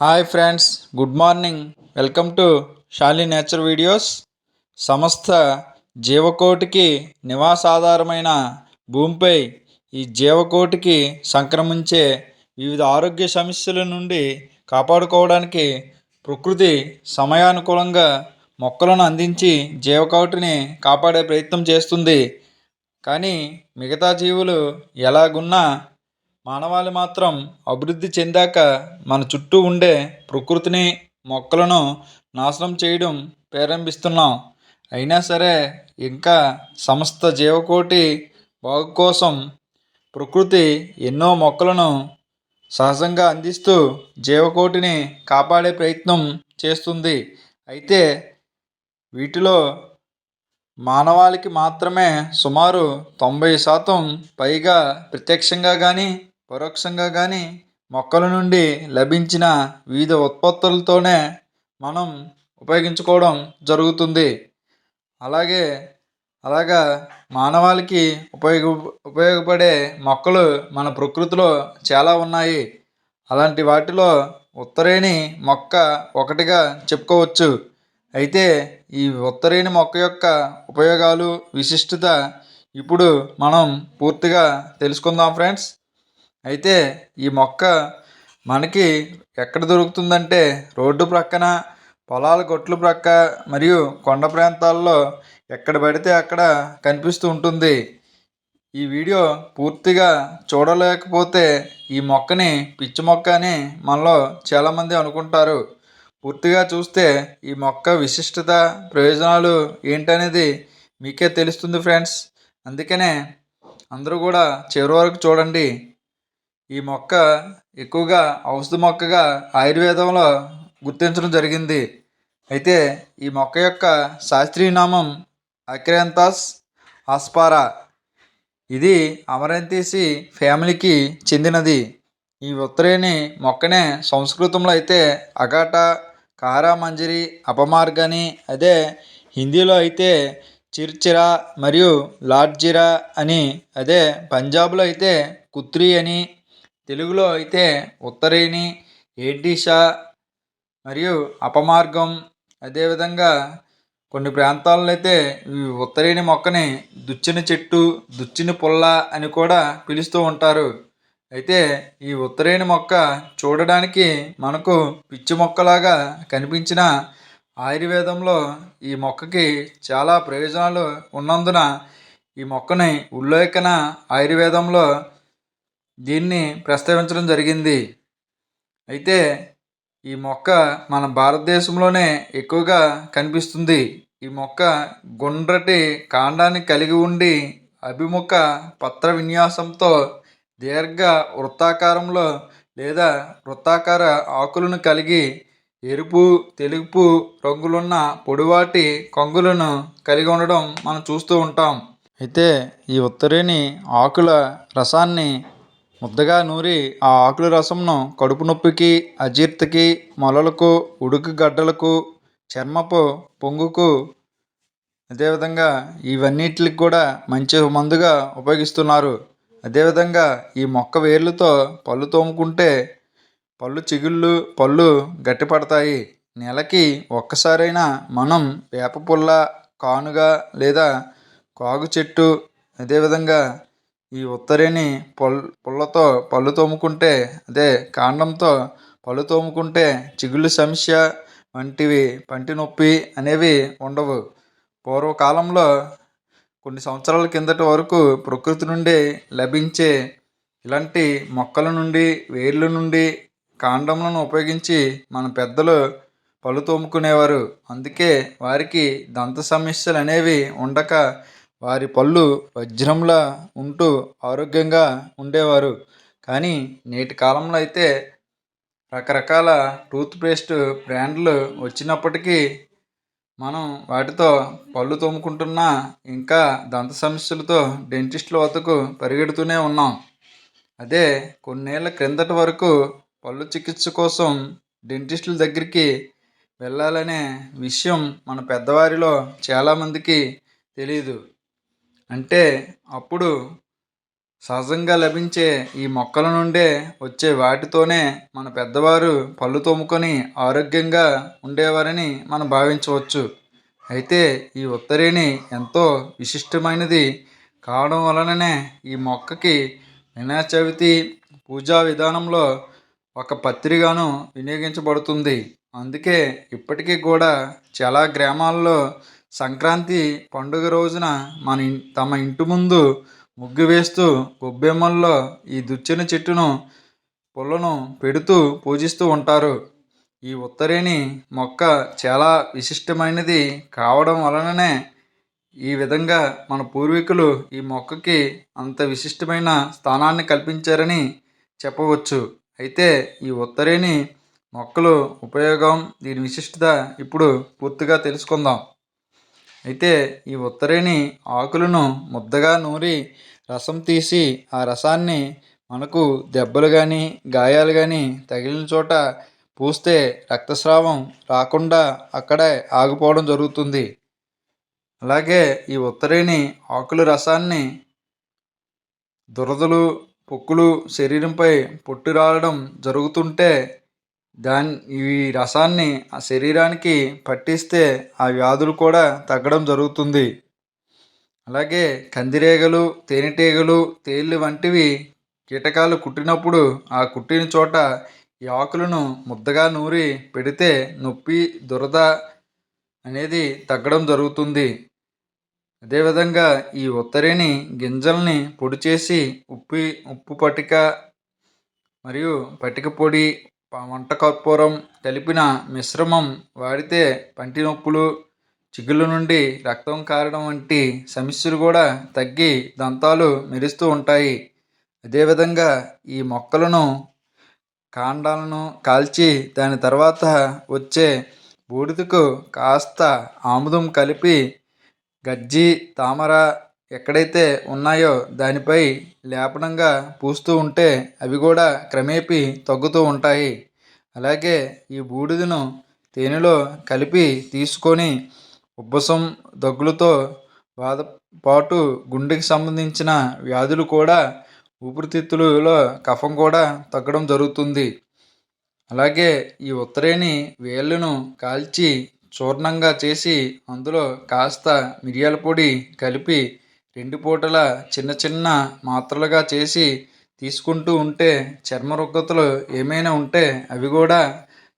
Hi friends good morning welcome to Shali Nature Videos సమస్త జీవకోటికి నివాసాధారమైన భూమిపై ఈ జీవకోటికి సంక్రమించే వివిధ ఆరోగ్య సమస్యల నుండి కాపాడుకోవడానికి ప్రకృతి సమయానుకూలంగా మొక్కలను అందించి జీవకోటిని కాపాడే ప్రయత్నం చేస్తుంది. కానీ మిగతా జీవులు ఎలాగున్నా మానవాళి మాత్రం అభివృద్ధి చెందాక మన చుట్టూ ఉండే ప్రకృతిని మొక్కలను నాశనం చేయడం ప్రారంభిస్తున్నాం. అయినా సరే ఇంకా సమస్త జీవకోటి బాగు కోసం ప్రకృతి ఎన్నో మొక్కలను సహజంగా అందిస్తూ జీవకోటిని కాపాడే ప్రయత్నం చేస్తుంది. అయితే వీటిలో మానవాళికి మాత్రమే సుమారు తొంభై శాతం పైగా ప్రత్యక్షంగా కానీ పరోక్షంగా కానీ మొక్కల నుండి లభించిన వివిధ ఉత్పత్తులతోనే మనం ఉపయోగించుకోవడం జరుగుతుంది. అలాగే అలాగా మానవాళికి ఉపయోగ ఉపయోగపడే మొక్కలు మన ప్రకృతిలో చాలా ఉన్నాయి. అలాంటి వాటిలో ఉత్తరేణి మొక్క ఒకటిగా చెప్పుకోవచ్చు. అయితే ఈ ఉత్తరేణి మొక్క యొక్క ఉపయోగాలు విశిష్టత ఇప్పుడు మనం పూర్తిగా తెలుసుకుందాం ఫ్రెండ్స్. అయితే ఈ మొక్క మనకి ఎక్కడ దొరుకుతుందంటే రోడ్డు ప్రక్కన పొలాల గొట్లు ప్రక్క మరియు కొండ ప్రాంతాల్లో ఎక్కడ పడితే అక్కడ కనిపిస్తూ ఉంటుంది. ఈ వీడియో పూర్తిగా చూడలేకపోతే ఈ మొక్కని పిచ్చి మొక్క అని మనలో చాలామంది అనుకుంటారు. పూర్తిగా చూస్తే ఈ మొక్క విశిష్టత ప్రయోజనాలు ఏంటనేది మీకే తెలుస్తుంది ఫ్రెండ్స్. అందుకనే అందరూ కూడా చివరి వరకు చూడండి. ఈ మొక్క ఎక్కువగా ఔషధ మొక్కగా ఆయుర్వేదంలో గుర్తించడం జరిగింది. అయితే ఈ మొక్క యొక్క శాస్త్రీయ నామం అక్రెంతాస్ ఆస్పారా. ఇది అమరంతీసి ఫ్యామిలీకి చెందినది. ఈ ఉత్తరేణి మొక్కనే సంస్కృతంలో అయితే అగాట కారా మంజరి అపమార్గని అదే హిందీలో అయితే చిర్చిరా మరియు లాడ్జిరా అని అదే పంజాబ్లో అయితే కుత్రి అని తెలుగులో అయితే ఉత్తరేణి ఏటీషా మరియు అపమార్గం. అదేవిధంగా కొన్ని ప్రాంతాల్లో అయితే ఈ ఉత్తరేణి మొక్కని దుచ్చిన చెట్టు దుచ్చిన పుల్ల అని కూడా పిలుస్తూ ఉంటారు. అయితే ఈ ఉత్తరేణి మొక్క చూడడానికి మనకు పిచ్చి మొక్కలాగా కనిపించిన ఆయుర్వేదంలో ఈ మొక్కకి చాలా ప్రయోజనాలు ఉన్నందున ఈ మొక్కని ఉల్లేఖన ఆయుర్వేదంలో దీన్ని ప్రస్తావించడం జరిగింది. అయితే ఈ మొక్క మన భారతదేశంలోనే ఎక్కువగా కనిపిస్తుంది. ఈ మొక్క గుండ్రటి కాండాన్ని కలిగి ఉండి అభిముఖ పత్ర విన్యాసంతో దీర్ఘ వృత్తాకారంలో లేదా వృత్తాకార ఆకులను కలిగి ఎరుపు తెలుపు రంగులున్న పొడివాటి కొంగులను కలిగి ఉండడం మనం చూస్తూ ఉంటాం. అయితే ఈ ఉత్తరేణి ఆకుల రసాన్ని ముద్దగా నూరి ఆ ఆకుల రసంను కడుపు నొప్పికి అజీర్తికి మొలలకు ఉడుకు గడ్డలకు చర్మపు పొంగుకు అదేవిధంగా ఇవన్నిటికి కూడా మంచి మందుగా ఉపయోగిస్తున్నారు. అదేవిధంగా ఈ మొక్క వేర్లతో పళ్ళు తోముకుంటే పళ్ళు చిగుళ్ళు పళ్ళు గట్టిపడతాయి. నెలకి ఒక్కసారైనా మనం వేప పుల్ల కానుగ లేదా కాగు చెట్టు అదేవిధంగా ఈ ఉత్తరేణి పల్ పుల్లతో పళ్ళు తోముకుంటే అదే కాండంతో పళ్ళు తోముకుంటే చిగుళ్ళు సమస్య వంటివి పంటి నొప్పి అనేవి ఉండవు. పూర్వకాలంలో కొన్ని సంవత్సరాల కిందటి వరకు ప్రకృతి నుండి లభించే ఇలాంటి మొక్కల నుండి వేర్ల నుండి కాండములను ఉపయోగించి మన పెద్దలు పళ్ళు తోముకునేవారు. అందుకే వారికి దంత సమస్యలు అనేవి ఉండక వారి పళ్ళు వజ్రంలా ఉంటూ ఆరోగ్యంగా ఉండేవారు. కానీ నేటి కాలంలో అయితే రకరకాల టూత్పేస్ట్ బ్రాండ్లు వచ్చినప్పటికీ మనం వాటితో పళ్ళు తోముకుంటున్నా ఇంకా దంత సమస్యలతో డెంటిస్టుల వద్దకు పరిగెడుతూనే ఉన్నాం. అదే కొన్నేళ్ళ క్రిందటి వరకు పళ్ళు చికిత్స కోసం డెంటిస్టుల దగ్గరికి వెళ్ళాలనే విషయం మన పెద్దవారిలో చాలామందికి తెలియదు అంటే అప్పుడు సహజంగా లభించే ఈ మొక్కల నుండే వచ్చే వాటితోనే మన పెద్దవారు పళ్ళు తోముకొని ఆరోగ్యంగా ఉండేవారని మనం భావించవచ్చు. అయితే ఈ ఉత్తరేణి ఎంతో విశిష్టమైనది. కావడం వలననే ఈ మొక్కకి వినాయక చవితి పూజా విధానంలో ఒక పత్రిగాను వినియోగించబడుతుంది. అందుకే ఇప్పటికీ కూడా చాలా గ్రామాల్లో సంక్రాంతి పండుగ రోజున మన తమ ఇంటి ముందు ముగ్గు వేస్తూ గొబ్బెమ్మల్లో ఈ దుచ్చిన చెట్టును పుల్లను పెడుతూ పూజిస్తూ ఉంటారు. ఈ ఉత్తరేణి మొక్క చాలా విశిష్టమైనది కావడం వలననే ఈ విధంగా మన పూర్వీకులు ఈ మొక్కకి అంత విశిష్టమైన స్థానాన్ని కల్పించారని చెప్పవచ్చు. అయితే ఈ ఉత్తరేణి మొక్కలు ఉపయోగం దీని విశిష్టత ఇప్పుడు పూర్తిగా తెలుసుకుందాం. అయితే ఈ ఉత్తరేణి ఆకులను ముద్దగా నూరి రసం తీసి ఆ రసాన్ని మనకు దెబ్బలు కానీ గాయాలు కానీ తగిలిన చోట పూస్తే రక్తస్రావం రాకుండా అక్కడే ఆగిపోవడం జరుగుతుంది. అలాగే ఈ ఉత్తరేణి ఆకుల రసాన్ని దురదలు పొక్కులు శరీరంపై పొట్టు రావడం జరుగుతుంటే దాని ఈ రసాన్ని ఆ శరీరానికి పట్టిస్తే ఆ వ్యాధులు కూడా తగ్గడం జరుగుతుంది. అలాగే కందిరీగలు తేనెటీగలు తేళ్ళు వంటివి కీటకాలు కుట్టినప్పుడు ఆ కుట్టిన చోట ఈ ఆకులను ముద్దగా నూరి పెడితే నొప్పి దురద అనేది తగ్గడం జరుగుతుంది. అదేవిధంగా ఈ ఉత్తరిని గింజల్ని పొడి చేసి ఉప్పి ఉప్పు పటిక మరియు పటిక పొడి వంట కర్పూరం కలిపిన మిశ్రమం వాడితే పంటి నొప్పులు చిగుళ్ళ నుండి రక్తం కారడం వంటి సమస్యలు కూడా తగ్గి దంతాలు మెరుస్తూ ఉంటాయి. అదేవిధంగా ఈ మొక్కలను కాండాలను కాల్చి దాని తర్వాత వచ్చే బూడిదకు కాస్త ఆముదం కలిపి గజ్జి తామర ఎక్కడైతే ఉన్నాయో దానిపై లేపనంగా పూస్తూ ఉంటే అవి కూడా క్రమేపీ తగ్గుతూ ఉంటాయి. అలాగే ఈ బూడిదను తేనెలో కలిపి తీసుకొని ఉబ్బసం దగ్గులతో బాధపాటు గుండెకి సంబంధించిన వ్యాధులు కూడా ఊపిరితిత్తులలో కఫం కూడా తగ్గడం జరుగుతుంది. అలాగే ఈ ఉత్తరేణి వేళ్ళను కాల్చి చూర్ణంగా చేసి అందులో కాస్త మిరియాల పొడి కలిపి రెండు పూటల చిన్న చిన్న మాత్రలుగా చేసి తీసుకుంటూ ఉంటే చర్మ రుగ్మతలు ఏమైనా ఉంటే అవి కూడా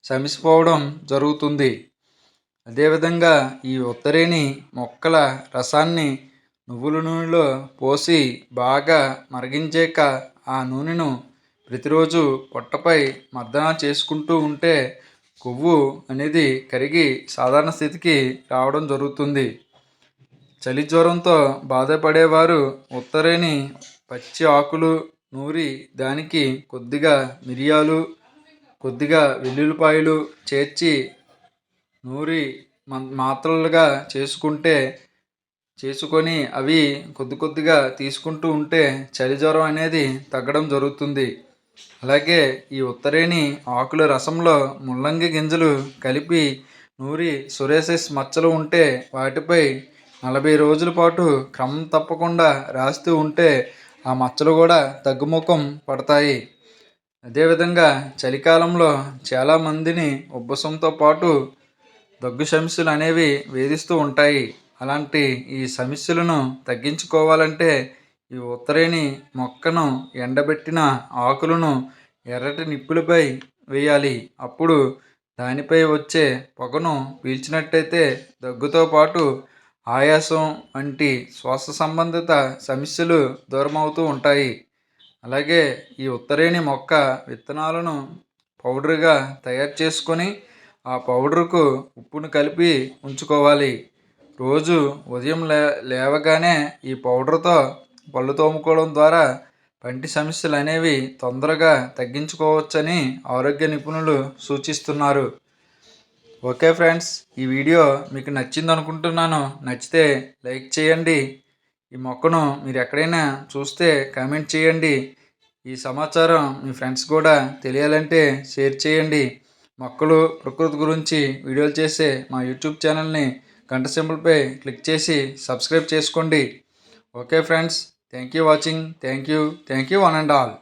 శమిసిపోవడం జరుగుతుంది. అదేవిధంగా ఈ ఉత్తరేణి మొక్కల రసాన్ని నువ్వుల నూనెలో పోసి బాగా మరిగించాక ఆ నూనెను ప్రతిరోజు పొట్టపై మర్దన చేసుకుంటూ ఉంటే కొవ్వు అనేది కరిగి సాధారణ స్థితికి రావడం జరుగుతుంది. చలి జ్వరంతో బాధపడేవారు ఉత్తరేణి పచ్చి ఆకులు నూరి దానికి కొద్దిగా మిరియాలు కొద్దిగా వెల్లుల్లిపాయలు చేర్చి నూరి మాత్రలుగా చేసుకుంటే చేసుకొని అవి కొద్ది కొద్దిగా తీసుకుంటూ ఉంటే చలి జ్వరం అనేది తగ్గడం జరుగుతుంది. అలాగే ఈ ఉత్తరేణి ఆకుల రసంలో ముల్లంగి గింజలు కలిపి నూరి సొరేసిస్ మచ్చలు ఉంటే వాటిపై నలభై రోజుల పాటు క్రమం తప్పకుండా రాస్తూ ఉంటే ఆ మచ్చలు కూడా తగ్గుముఖం పడతాయి. అదేవిధంగా చలికాలంలో చాలామందిని ఉబ్బసంతో పాటు దగ్గు సమస్యలు అనేవి వేధిస్తూ ఉంటాయి. అలాంటి ఈ సమస్యలను తగ్గించుకోవాలంటే ఈ ఉత్తరేణి మొక్కను ఎండబెట్టిన ఆకులను ఎర్రటి నిప్పులపై వేయాలి. అప్పుడు దానిపై వచ్చే పొగను పీల్చినట్టయితే దగ్గుతో పాటు ఆయాసం వంటి శ్వాస సంబంధిత సమస్యలు దూరమవుతూ ఉంటాయి. అలాగే ఈ ఉత్తరేణి మొక్క విత్తనాలను పౌడర్గా తయారు చేసుకొని ఆ పౌడర్కు ఉప్పును కలిపి ఉంచుకోవాలి. రోజు ఉదయం లే లేవగానే ఈ పౌడర్తో పళ్ళు తోముకోవడం ద్వారా పంటి సమస్యలు అనేవి తొందరగా తగ్గించుకోవచ్చని ఆరోగ్య నిపుణులు సూచిస్తున్నారు. ఓకే ఫ్రెండ్స్ ఈ వీడియో మీకు నచ్చింది అనుకుంటున్నాను నచ్చితే లైక్ చేయండి. ఈ మొక్కను మీరు ఎక్కడైనా చూస్తే కామెంట్ చేయండి. ఈ సమాచారం మీ ఫ్రెండ్స్ కూడా తెలియాలంటే షేర్ చేయండి. మొక్కలు ప్రకృతి గురించి వీడియోలు చేసే మా యూట్యూబ్ ఛానల్ని గంట సింబల్పై క్లిక్ చేసి సబ్స్క్రైబ్ చేసుకోండి. Okay friends thank you watching. Thank you. Thank you one and all.